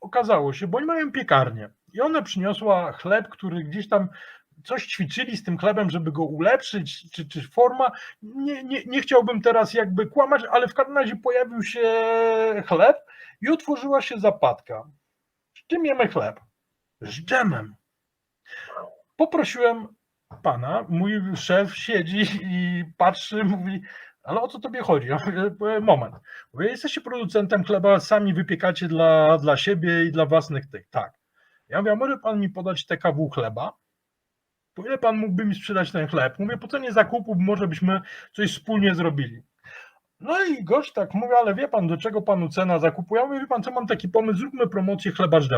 okazało się, bo oni mają piekarnię i ona przyniosła chleb, który gdzieś tam coś ćwiczyli z tym chlebem, żeby go ulepszyć, czy, czy forma. Nie, nie, nie chciałbym teraz jakby kłamać, ale w każdym razie pojawił się chleb i otworzyła się zapadka. Z czym jemy chleb? Z dżemem. Poprosiłem pana, mój szef siedzi i patrzy, mówi, ale o co tobie chodzi? Ja mówię, moment. Mówię, jesteście producentem chleba, sami wypiekacie dla, dla siebie i dla własnych tych. Tak. Ja mówię, może pan mi podać TKW chleba? Po ile pan mógłby mi sprzedać ten chleb? Mówię, po cenie zakupu może byśmy coś wspólnie zrobili. No i gość tak mówi, ale wie pan, do czego panu cena zakupu? Ja mówię, wie pan, co mam taki pomysł, zróbmy promocję chleba z.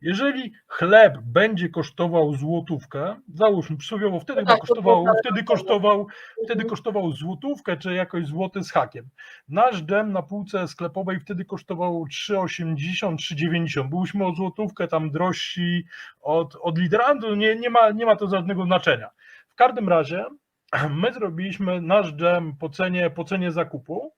Jeżeli chleb będzie kosztował złotówkę, załóżmy przysłowiowo, wtedy Tak, chyba to kosztował, wtedy kosztował, wtedy kosztował złotówkę, czy jakoś złoty z hakiem. Nasz dżem na półce sklepowej wtedy kosztował 3,80, 3,90. Byliśmy o złotówkę tam drożsi od, od lidera, no nie, nie, ma, nie ma to żadnego znaczenia. W każdym razie my zrobiliśmy nasz dżem po cenie, po cenie zakupu,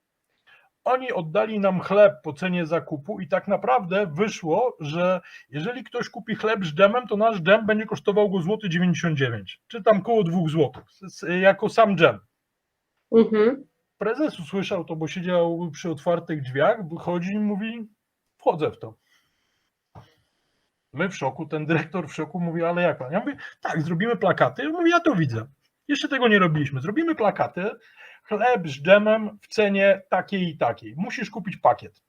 oni oddali nam chleb po cenie zakupu i tak naprawdę wyszło, że jeżeli ktoś kupi chleb z dżemem, to nasz dżem będzie kosztował go złoty 99, czy tam koło 2 złotych, jako sam dżem. Mhm. Prezes usłyszał to, bo siedział przy otwartych drzwiach, wychodzi i mówi, wchodzę w to. My w szoku, ten dyrektor w szoku mówi, ale jak pan? Ja mówię, tak, zrobimy plakaty. Ja mówię, ja to widzę. Jeszcze tego nie robiliśmy. Zrobimy plakaty, chleb z dżemem w cenie takiej i takiej. Musisz kupić pakiet.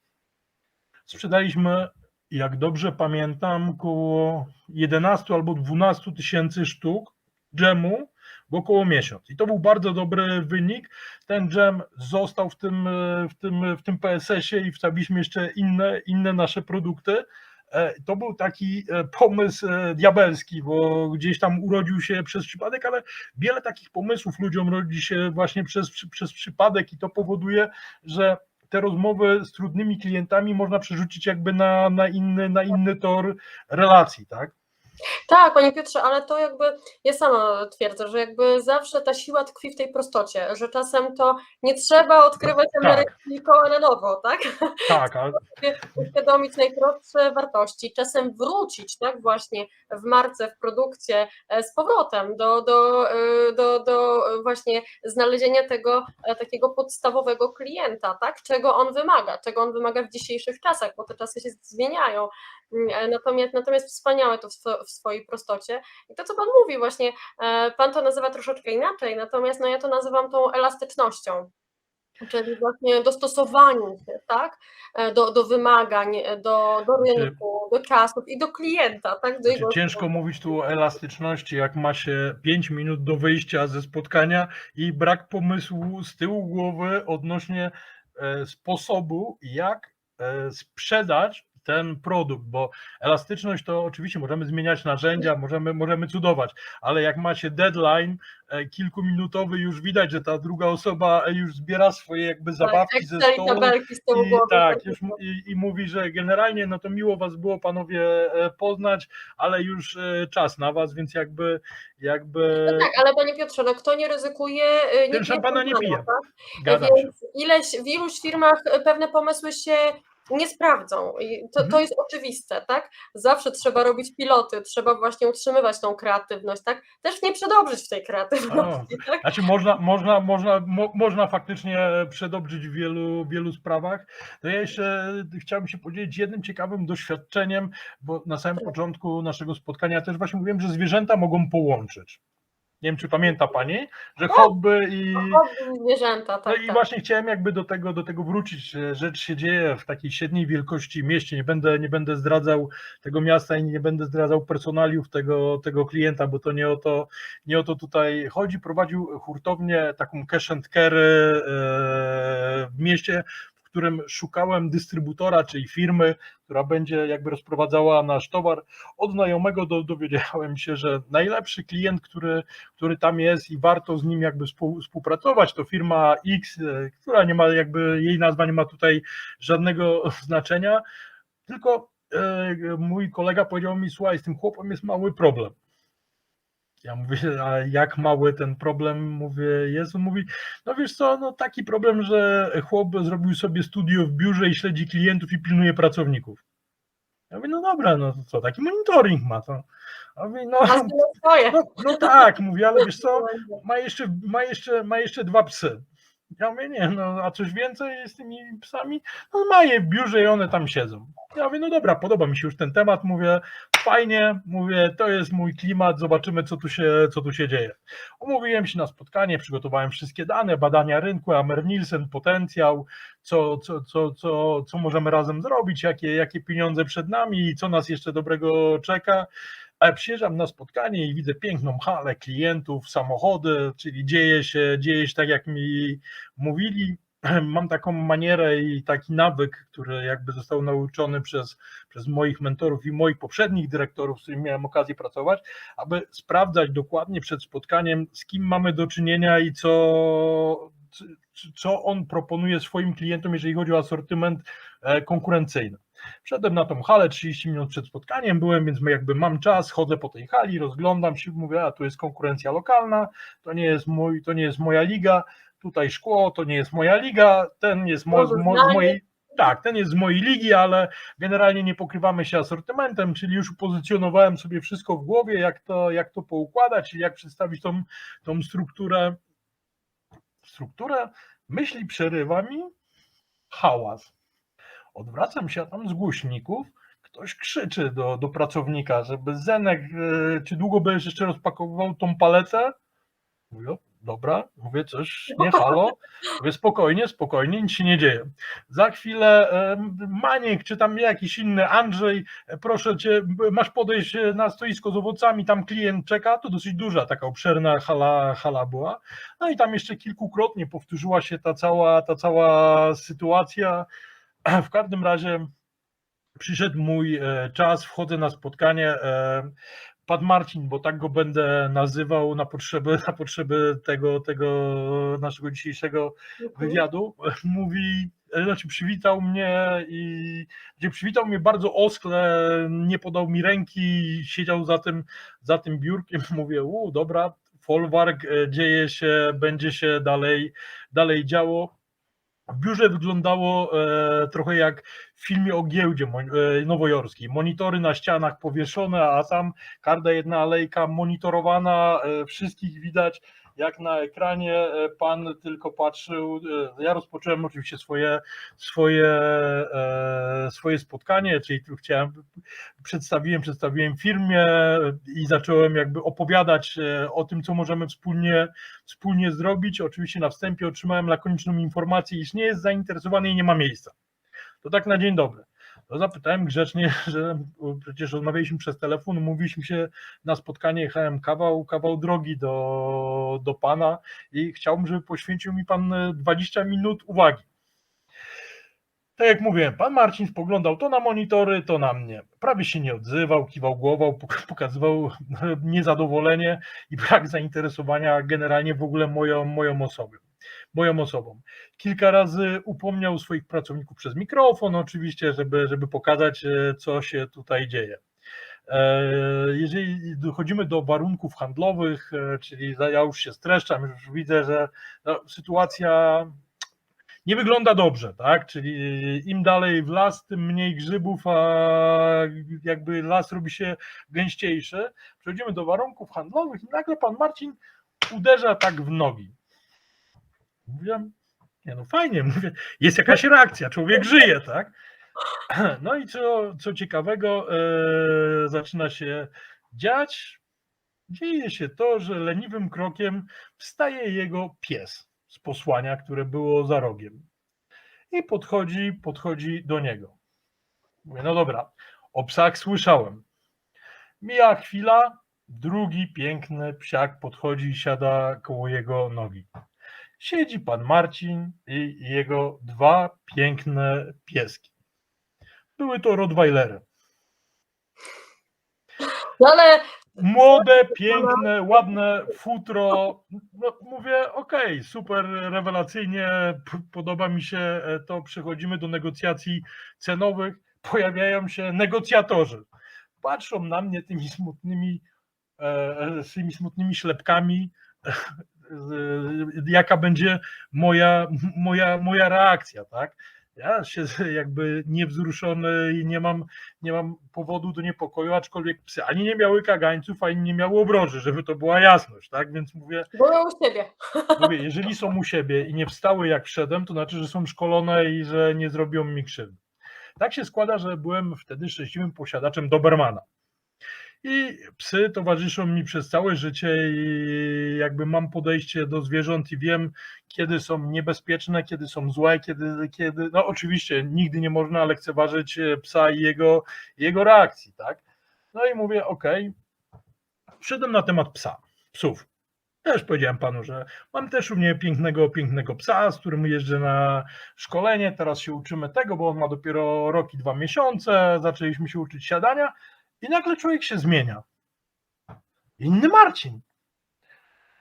Sprzedaliśmy, jak dobrze pamiętam, około 11 albo 12 tysięcy sztuk dżemu w około miesiąc. I to był bardzo dobry wynik. Ten dżem został w tym, w tym, w tym PSS-ie i wstawiliśmy jeszcze inne, inne nasze produkty. E, To był taki e, pomysł e, diabelski, bo gdzieś tam urodził się przez przypadek, ale wiele takich pomysłów ludziom rodzi się właśnie przez, przez przypadek i to powoduje, że te rozmowy z trudnymi klientami można przerzucić jakby na, na, inny, na inny tor relacji, tak? Tak, panie Piotrze, ale to jakby ja sama twierdzę, że jakby zawsze ta siła tkwi w tej prostocie, że czasem to nie trzeba odkrywać Ameryki koła na nowo, tak? Tak, ale uświadomić najprostsze wartości, czasem wrócić, tak, właśnie w marce, w produkcie e, z powrotem do, do, e, do, do właśnie znalezienia tego e, takiego podstawowego klienta, tak, czego on wymaga, czego on wymaga w dzisiejszych czasach, bo te czasy się zmieniają. Mm, Natomiast, natomiast wspaniałe to w, swo- w swojej prostocie. I to, co Pan mówi, właśnie e, Pan to nazywa troszeczkę inaczej, natomiast no, ja to nazywam tą elastycznością. Czyli właśnie dostosowaniu się, tak? E, Do, do wymagań, e, do, do rynku, do czasów i do klienta, tak? Do jego ciężko mówić tu o elastyczności, jak ma się 5 minut do wyjścia ze spotkania i brak pomysłu z tyłu głowy odnośnie sposobu, jak sprzedać ten produkt, bo elastyczność to oczywiście możemy zmieniać narzędzia, możemy, możemy cudować, ale jak macie deadline e, kilkuminutowy, już widać, że ta druga osoba już zbiera swoje jakby zabawki ze stołu i, głowy. tak, już, mu- i, i mówi, że generalnie no to miło was było panowie e, poznać, ale już e, czas na was, więc jakby jakby No tak, ale panie Piotrze, no kto nie ryzykuje, nie ten szampana nie pije. tak? Się. Ileś, w iluś firmach pewne pomysły się nie sprawdzą. I to, to Mhm. jest oczywiste, tak? Zawsze trzeba robić piloty, trzeba właśnie utrzymywać tą kreatywność, tak? Też nie przedobrzyć w tej kreatywności, tak? Znaczy można, można, można, mo, można faktycznie przedobrzyć w wielu, wielu sprawach. To ja jeszcze chciałbym się podzielić jednym ciekawym doświadczeniem, bo na samym początku naszego spotkania też właśnie mówiłem, że zwierzęta mogą połączyć. Nie wiem, czy pamięta Pani, że hobby i, Hobby, zwierzęta, No tak, i tak. właśnie chciałem jakby do tego, do tego wrócić. Rzecz się dzieje w takiej średniej wielkości mieście. Nie będę, nie będę zdradzał tego miasta i nie będę zdradzał personaliów tego, tego klienta, bo to nie o to, nie o to tutaj chodzi. Prowadził hurtownię taką cash and carry e, w mieście, którym szukałem dystrybutora, czyli firmy, która będzie jakby rozprowadzała nasz towar. Od znajomego do, dowiedziałem się, że najlepszy klient, który który tam jest i warto z nim jakby współ- współpracować. To firma X, która nie ma jakby, jej nazwa nie ma tutaj żadnego znaczenia, tylko e, mój kolega powiedział mi, słuchaj, z tym chłopem jest mały problem. Ja mówię, a jak mały ten problem, mówię? On mówi, no wiesz co, no taki problem, że chłop zrobił sobie studio w biurze i śledzi klientów i pilnuje pracowników. Ja mówię, no dobra, no to co, taki monitoring ma to. A mówię, no, no, no tak, mówię, ale wiesz co, ma jeszcze, ma jeszcze, ma jeszcze dwa psy. Ja mówię, nie, no a coś więcej z tymi psami? No ma je w biurze i one tam siedzą. Ja mówię, no dobra, podoba mi się już ten temat, mówię, fajnie, mówię, to jest mój klimat, zobaczymy co tu się, co tu się dzieje. Umówiłem się na spotkanie, przygotowałem wszystkie dane, badania rynku, Amer Nielsen, potencjał, co, co, co, co, co możemy razem zrobić, jakie, jakie pieniądze przed nami i co nas jeszcze dobrego czeka. Ale przyjeżdżam na spotkanie i widzę piękną halę klientów, samochody, czyli dzieje się, dzieje się tak, jak mi mówili. Mam taką manierę i taki nawyk, który jakby został nauczony przez, przez moich mentorów i moich poprzednich dyrektorów, z którymi miałem okazję pracować, aby sprawdzać dokładnie przed spotkaniem, z kim mamy do czynienia i co, co on proponuje swoim klientom, jeżeli chodzi o asortyment e, konkurencyjny. Wszedłem na tą halę 30 minut przed spotkaniem, byłem, więc jakby mam czas, chodzę po tej hali, rozglądam się, mówię, a tu jest konkurencja lokalna, to nie jest, mój, to nie jest moja liga, tutaj szkło, to nie jest moja liga, ten jest mo, mo, z mojej, tak, ten jest z mojej ligi, ale generalnie nie pokrywamy się asortymentem, czyli już upozycjonowałem sobie wszystko w głowie, jak to, jak to poukładać, jak przedstawić tą, tą strukturę, strukturę, myśli przerywa mi hałas. Odwracam się, tam z głośników ktoś krzyczy do, do pracownika, żeby Zenek, e, czy długo będziesz jeszcze rozpakowywał tą paletę? Mówię, "O, dobra, mówię coś, nie halo, mówię spokojnie, spokojnie, nic się nie dzieje. Za chwilę e, Maniek, czy tam jakiś inny Andrzej, e, proszę cię, masz podejść e, na stoisko z owocami, tam klient czeka, to dosyć duża, taka obszerna hala, hala była. No i tam jeszcze kilkukrotnie powtórzyła się ta cała, ta cała sytuacja. W każdym razie przyszedł mój e, czas, wchodzę na spotkanie. Pan Marcin, bo tak go będę nazywał na potrzeby, na potrzeby tego, tego naszego dzisiejszego wywiadu, mówi, znaczy przywitał mnie i gdzie przywitał mnie bardzo oskle, nie podał mi ręki, siedział za tym, za tym biurkiem, mówię, u, dobra, folwark, e, dzieje się, będzie się dalej, dalej działo. W biurze wyglądało e, trochę jak w filmie o giełdzie e, nowojorskiej. Monitory na ścianach powieszone, a tam każda jedna alejka monitorowana, e, wszystkich widać jak na ekranie. E, pan tylko patrzył. Ja rozpocząłem oczywiście swoje, swoje, swoje spotkanie, czyli tu chciałem, przedstawiłem, przedstawiłem firmie i zacząłem jakby opowiadać o tym, co możemy wspólnie wspólnie zrobić. Oczywiście na wstępie otrzymałem lakoniczną informację, iż nie jest zainteresowany i nie ma miejsca. To tak na dzień dobry. To zapytałem grzecznie, że przecież rozmawialiśmy przez telefon, mówiliśmy się na spotkanie, jechałem kawał, kawał drogi do, do pana i chciałbym, żeby poświęcił mi pan e, 20 minut uwagi. Tak jak mówiłem, pan Marcin spoglądał to na monitory, to na mnie. Prawie się nie odzywał, kiwał głową, pok- pokazywał niezadowolenie i brak zainteresowania generalnie w ogóle moją, moją osobą. Moją osobą. Kilka razy upomniał swoich pracowników przez mikrofon, oczywiście, żeby, żeby pokazać, e, co się tutaj dzieje. E, Jeżeli dochodzimy do warunków handlowych, e, czyli ja już się streszczam, już widzę, że no, sytuacja nie wygląda dobrze, tak? Czyli im dalej w las, tym mniej grzybów, a jakby las robi się gęściejszy. Przechodzimy do warunków handlowych i nagle pan Marcin uderza tak w nogi. Mówię, nie no fajnie, mówię, jest jakaś reakcja, człowiek żyje, tak? No i co, co ciekawego e, zaczyna się dziać? Dzieje się to, że leniwym krokiem wstaje jego pies z posłania, które było za rogiem. I podchodzi, podchodzi do niego. Mówię, no dobra, o psach słyszałem. Mija chwila, drugi piękny psiak podchodzi i siada koło jego nogi. Siedzi pan Marcin i jego dwa piękne pieski. Były to Rottweilery. No ale Młode, piękne, ładne futro. No, mówię, okej, super, rewelacyjnie, podoba mi się e, to. Przechodzimy do negocjacji cenowych. Pojawiają się negocjatorzy. Patrzą na mnie tymi smutnymi e, z tymi smutnymi ślepkami, jaka będzie moja, moja, moja reakcja, tak? Ja się jakby niewzruszony i nie mam, nie mam powodu do niepokoju, aczkolwiek psy ani nie miały kagańców, ani nie miały obroży, żeby to była jasność, tak? Więc mówię, Były u siebie. mówię, jeżeli są u siebie i nie wstały jak wszedłem, to znaczy, że są szkolone i że nie zrobią mi krzywdy. Tak się składa, że byłem wtedy szczęśliwym posiadaczem Dobermana. I psy towarzyszą mi przez całe życie i jakby mam podejście do zwierząt i wiem, kiedy są niebezpieczne, kiedy są złe, kiedy, kiedy no oczywiście nigdy nie można lekceważyć e, psa i jego, jego reakcji, tak? No i mówię, okej, wszedłem na temat psa, psów. Też powiedziałem panu, że mam też u mnie pięknego, pięknego psa, z którym jeżdżę na szkolenie. Teraz się uczymy tego, bo on ma dopiero rok i dwa miesiące. Zaczęliśmy się uczyć siadania i nagle człowiek się zmienia. Inny Marcin.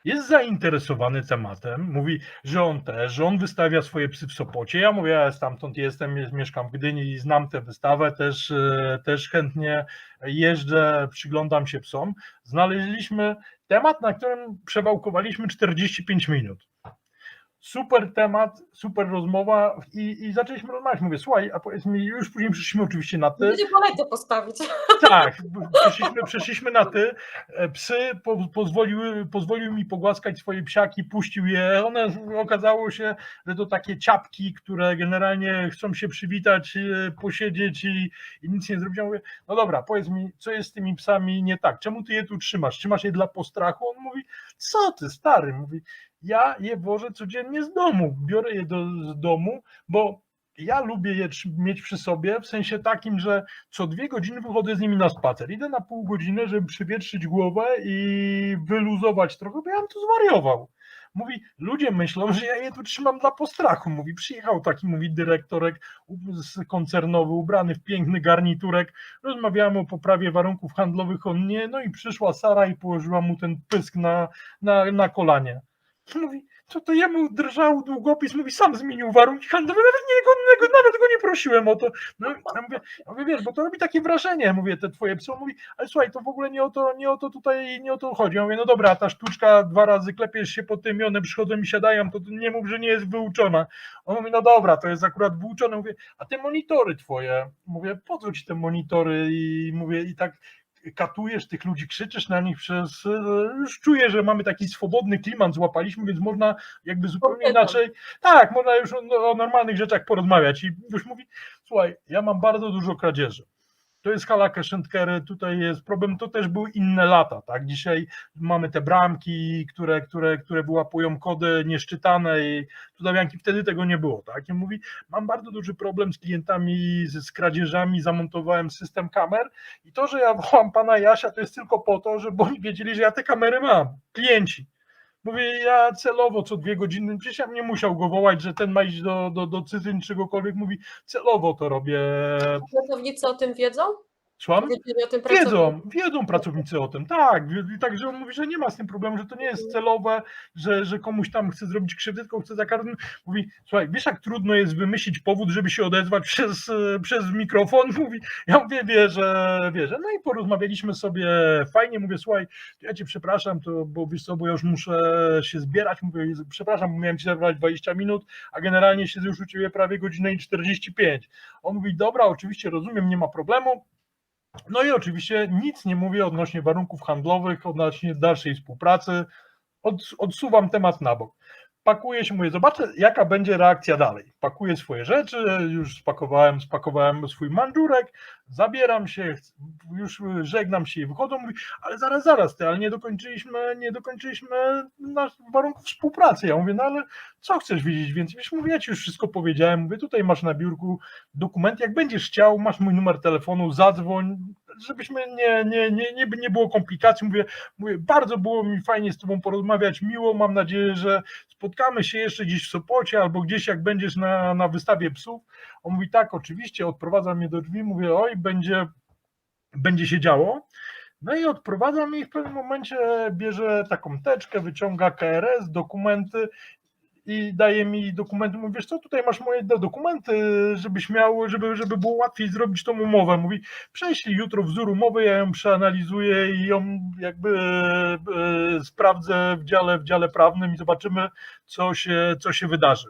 Jest zainteresowany tematem, mówi, że on też, że on wystawia swoje psy w Sopocie. Ja mówię, ja stamtąd jestem, jest- mieszkam w Gdyni i znam tę wystawę, też, e, też chętnie jeżdżę, przyglądam się psom. Znaleźliśmy temat, na którym przewałkowaliśmy 45 minut. Super temat, super rozmowa i, i zaczęliśmy rozmawiać. Mówię, słuchaj, a powiedz mi, już później przyszliśmy oczywiście na ty. Będzie kolejkę postawić. Tak, przeszliśmy, przeszliśmy na ty. E, Psy po, pozwoliły, pozwolił mi pogłaskać swoje psiaki, puścił je. One okazało się, że to takie ciapki, które generalnie chcą się przywitać, e, posiedzieć i, i nic nie zrobić. Ja mówię, no dobra, powiedz mi, co jest z tymi psami nie tak? Czemu ty je tu trzymasz? Trzymasz je dla postrachu? On mówi, co ty, stary? Mówi, ja je wożę codziennie z domu. Biorę je do, z domu, bo ja lubię je mieć przy sobie w sensie takim, że co dwie godziny wychodzę z nimi na spacer. Idę na pół godziny, żeby przywietrzyć głowę i wyluzować trochę, bo ja bym tu zwariował. Mówi, ludzie myślą, że ja je tu trzymam dla postrachu. Mówi, przyjechał taki, mówi, dyrektorek koncernowy, ubrany w piękny garniturek. Rozmawiamy o poprawie warunków handlowych, on nie. No i przyszła Sara i położyła mu ten pysk na, na, na kolanie. Mówi, co to jemu drżał długopis, mówi, sam zmienił warunki handlowe, nawet, nie, go, nawet go nie prosiłem o to. No, ja mówię, ja mówię, wiesz, bo to robi takie wrażenie, mówię, te twoje psy, mówi, ale słuchaj, to w ogóle nie o to, nie o to tutaj, nie o to chodzi. Ja mówię, no dobra, ta sztuczka dwa razy klepiesz się po tym i one przychodzą i siadają, to nie mów, że nie jest wyuczona. On mówi, no dobra, to jest akurat wyuczone. Mówię, a te monitory twoje, mówię, po co ci te monitory i mówię, i tak katujesz tych ludzi, krzyczysz na nich przez, e, już czuję, że mamy taki swobodny klimat, złapaliśmy, więc można jakby zupełnie inaczej, tak, można już o, o normalnych rzeczach porozmawiać i już mówi, słuchaj, ja mam bardzo dużo kradzieży. To jest hala Keszentkery, tutaj jest problem, to też były inne lata, tak? Dzisiaj mamy te bramki, które, które, które wyłapują kody nieszczytane i cudawianki, wtedy tego nie było, tak? I mówi, mam bardzo duży problem z klientami, z, z kradzieżami, zamontowałem system kamer i to, że ja wołam pana Jasia, to jest tylko po to, żeby oni wiedzieli, że ja te kamery mam, klienci. Mówię, ja celowo co dwie godziny, przecież ja nie musiał go wołać, że ten ma iść do, do, do cytryn czegokolwiek, mówi, celowo to robię. Pracownicy o tym wiedzą? Słucham? Wiedzą, wiedzą pracownicy o tym, tak. I Także on mówi, że nie ma z tym problemu, że to nie jest celowe, że, że komuś tam chce zrobić krzywdę, tylko chce za każdym. Mówi, słuchaj, wiesz jak trudno jest wymyślić powód, żeby się odezwać przez, przez mikrofon? Mówi, ja mówię, wierzę, wierzę. No i porozmawialiśmy sobie fajnie, mówię, słuchaj, ja cię przepraszam, to, bo wiesz co, bo ja już muszę się zbierać, mówię, przepraszam, bo miałem ci zabrać 20 minut, a generalnie siedzę już u ciebie prawie godzinę i 45. On mówi, dobra, oczywiście rozumiem, nie ma problemu, no i oczywiście nic nie mówię odnośnie warunków handlowych, odnośnie dalszej współpracy. Od, odsuwam temat na bok. Pakuję się, mówię, zobaczę jaka będzie reakcja dalej. Pakuję swoje rzeczy, już spakowałem, spakowałem swój mandżurek, zabieram się, już żegnam się i wychodzą, mówi, ale zaraz, zaraz, ty, ale nie dokończyliśmy, nie dokończyliśmy nasz warunków współpracy. Ja mówię, no ale co chcesz wiedzieć więcej? Wiesz, mówię, ja ci już wszystko powiedziałem, mówię, tutaj masz na biurku dokument, jak będziesz chciał, masz mój numer telefonu, zadzwoń, żebyśmy nie, nie, nie, nie, nie było komplikacji. Mówię, mówię, bardzo było mi fajnie z tobą porozmawiać, miło, mam nadzieję, że spotkamy się jeszcze gdzieś w Sopocie albo gdzieś jak będziesz na, na wystawie psów. On mówi, tak, oczywiście, odprowadza mnie do drzwi, mówię, oj, będzie, będzie się działo. No i odprowadza mnie i w pewnym momencie bierze taką teczkę, wyciąga KRS, dokumenty i daje mi dokumenty. Mówi, wiesz co, tutaj masz moje do- dokumenty, żebyś miał, żeby, żeby było łatwiej zrobić tą umowę. Mówi, prześlij jutro wzór umowy, ja ją przeanalizuję i ją jakby e, e, sprawdzę w dziale, w dziale prawnym i zobaczymy, co się, co się wydarzy.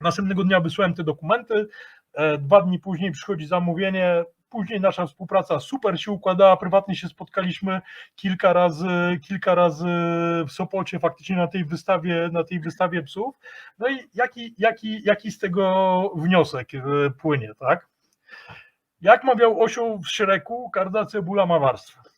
Następnego dnia wysłałem te dokumenty, e, dwa dni później przychodzi zamówienie, później nasza współpraca super się układała, prywatnie się spotkaliśmy kilka razy, kilka razy w Sopocie faktycznie na tej wystawie, na tej wystawie psów. No i jaki, jaki, jaki z tego wniosek e, płynie, tak? Jak mawiał osioł w Szreku, każda cebula ma warstwę.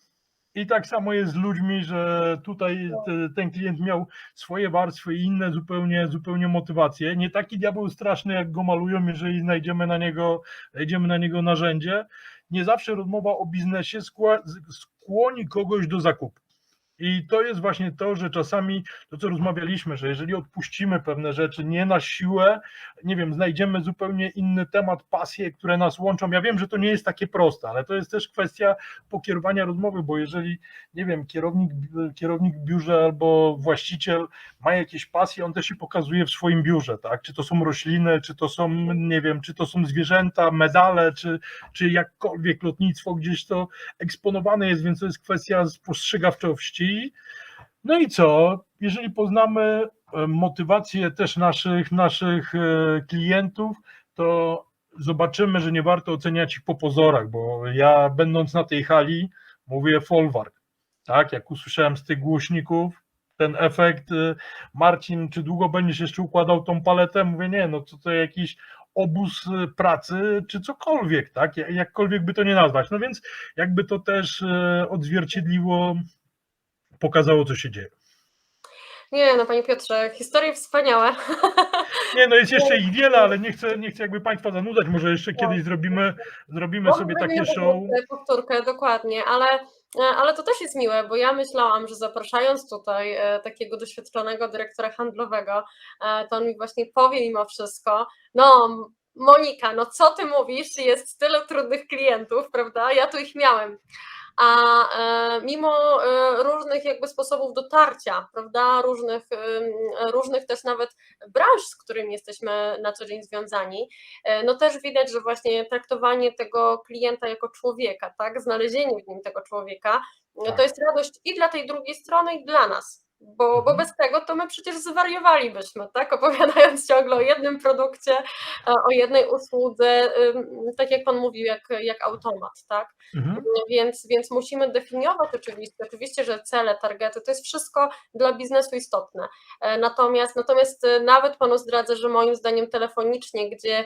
I tak samo jest z ludźmi, że tutaj te- ten klient miał swoje warstwy i inne zupełnie, zupełnie motywacje. Nie taki diabeł straszny, jak go malują, jeżeli znajdziemy na niego, znajdziemy na niego narzędzie. Nie zawsze rozmowa o biznesie skłoni kogoś do zakupu. I to jest właśnie to, że czasami to, co rozmawialiśmy, że jeżeli odpuścimy pewne rzeczy nie na siłę, nie wiem, znajdziemy zupełnie inny temat, pasje, które nas łączą. Ja wiem, że to nie jest takie proste, ale to jest też kwestia pokierowania rozmowy, bo jeżeli, nie wiem, kierownik, kierownik biurze albo właściciel ma jakieś pasje, on też się pokazuje w swoim biurze, tak? Czy to są rośliny, czy to są, nie wiem, czy to są zwierzęta, medale, czy, czy jakkolwiek lotnictwo gdzieś to eksponowane jest, więc to jest kwestia spostrzegawczości. No i co? Jeżeli poznamy e, motywację też naszych, naszych e, klientów, to zobaczymy, że nie warto oceniać ich po pozorach, bo ja będąc na tej hali mówię folwark. Tak, jak usłyszałem z tych głośników ten efekt, e, Marcin, czy długo będziesz jeszcze układał tą paletę? Mówię, nie, no to to jakiś obóz pracy, czy cokolwiek, tak, Ja- jakkolwiek by to nie nazwać. No więc jakby to też odzwierciedliło, pokazało, co się dzieje. Nie, no Panie Piotrze, historie wspaniałe. Nie, no jest jeszcze ich wiele, ale nie chcę, nie chcę jakby Państwa zanudzać. Może jeszcze kiedyś zrobimy, zrobimy sobie takie show. powtórkę, Powtórkę, dokładnie, ale, e, ale to też jest miłe, bo ja myślałam, że zapraszając tutaj e, takiego doświadczonego dyrektora handlowego, e, to on mi właśnie powie mimo wszystko, no Monika, no co ty mówisz, jest tyle trudnych klientów, prawda? Ja tu ich miałem. A e, mimo e, różnych jakby sposobów dotarcia, prawda, różnych, różnych też nawet branż, z którymi jesteśmy na co dzień związani, e, no też widać, że właśnie traktowanie tego klienta jako człowieka, tak, znalezienie w nim tego człowieka, no Tak. to jest radość i dla tej drugiej strony, i dla nas. Bo, bo Mhm. bez tego to my przecież zwariowalibyśmy, tak? Opowiadając ciągle o jednym produkcie, e, o jednej usłudze, tak jak Pan mówił, jak, jak automat, tak? Mhm. Więc, więc musimy definiować oczywiście, oczywiście, że cele, targety, to jest wszystko dla biznesu istotne. E, Natomiast, natomiast e, nawet Panu zdradzę, że moim zdaniem telefonicznie, gdzie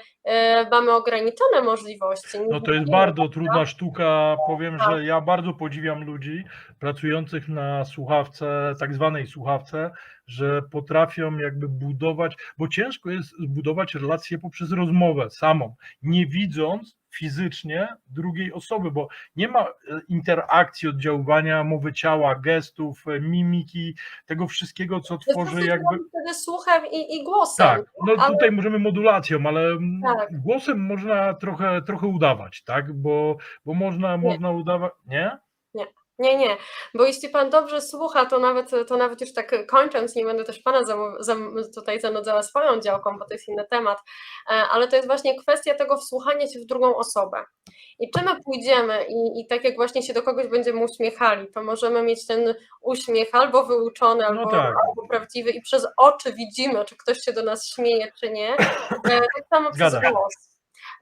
mamy ograniczone możliwości. No to jest bardzo trudna sztuka. Powiem, Tak. że ja bardzo podziwiam ludzi pracujących na słuchawce, tak zwanej słuchawce, że potrafią jakby budować, bo ciężko jest zbudować relację poprzez rozmowę samą, nie widząc fizycznie drugiej osoby, bo nie ma e, interakcji, oddziaływania mowy ciała, gestów, e, mimiki, tego wszystkiego, co To tworzy jakby. wtedy słuchem i, i głosem. Tak, no ale- tutaj możemy modulacją, ale mm, Tak. głosem można trochę, trochę udawać, tak? Bo, bo można, można udawać. Nie? Nie, nie, bo jeśli Pan dobrze słucha, to nawet, to nawet już tak kończąc, nie będę też Pana zam, zam, tutaj zanudzała swoją działką, bo to jest inny temat, e, ale to jest właśnie kwestia tego wsłuchania się w drugą osobę. I czy my pójdziemy i, i tak jak właśnie się do kogoś będziemy uśmiechali, to możemy mieć ten uśmiech albo wyuczony, albo, No tak. albo prawdziwy i przez oczy widzimy, czy ktoś się do nas śmieje, czy nie. E, Tak samo przez Zgadza głos.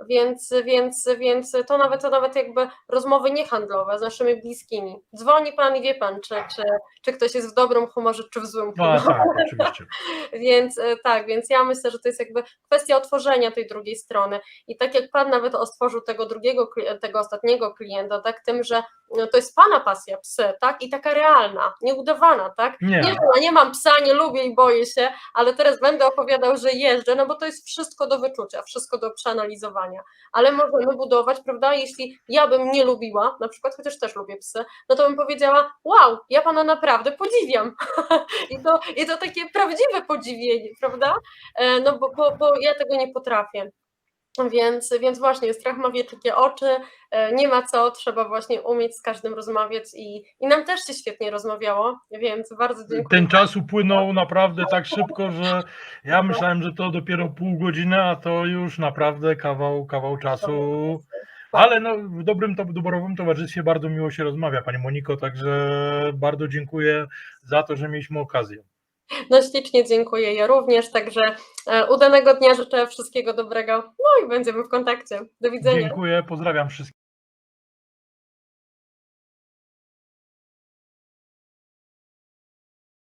Więc, więc, więc to nawet to nawet jakby rozmowy niehandlowe z naszymi bliskimi. Dzwoni pan i wie pan, czy, czy, czy ktoś jest w dobrym humorze, czy w złym No humorze. tak, oczywiście. Więc e, tak, więc ja myślę, że to jest jakby kwestia otworzenia tej drugiej strony. I tak jak Pan nawet otworzył tego drugiego, tego ostatniego klienta, tak, tym, że no, to jest Pana pasja, psy, tak, i taka realna, nieudawana, tak. Nie. że ja nie mam psa, nie lubię i boję się, ale teraz będę opowiadał, że jeżdżę, no bo to jest wszystko do wyczucia, wszystko do przeanalizowania. Ale możemy budować, prawda, jeśli ja bym nie lubiła, na przykład, chociaż też lubię psy, no to bym powiedziała, wow, ja Pana naprawdę podziwiam. I to, I to takie prawdziwe podziwienie, prawda? E, No bo, bo, bo ja tego nie potrafię. Więc, więc właśnie, strach ma wielkie oczy, e, nie ma co, trzeba właśnie umieć z każdym rozmawiać i, i nam też się świetnie rozmawiało, więc bardzo dziękuję. Ten czas upłynął naprawdę tak szybko, że ja myślałem, że to dopiero pół godziny, a to już naprawdę kawał, kawał czasu. Ale no, w dobrym, to, doborowym towarzystwie bardzo miło się rozmawia, Pani Moniko, także bardzo dziękuję za to, że mieliśmy okazję. No ślicznie dziękuję, ja również, także e, udanego dnia życzę wszystkiego dobrego, no i będziemy w kontakcie. Do widzenia. Dziękuję, pozdrawiam wszystkich.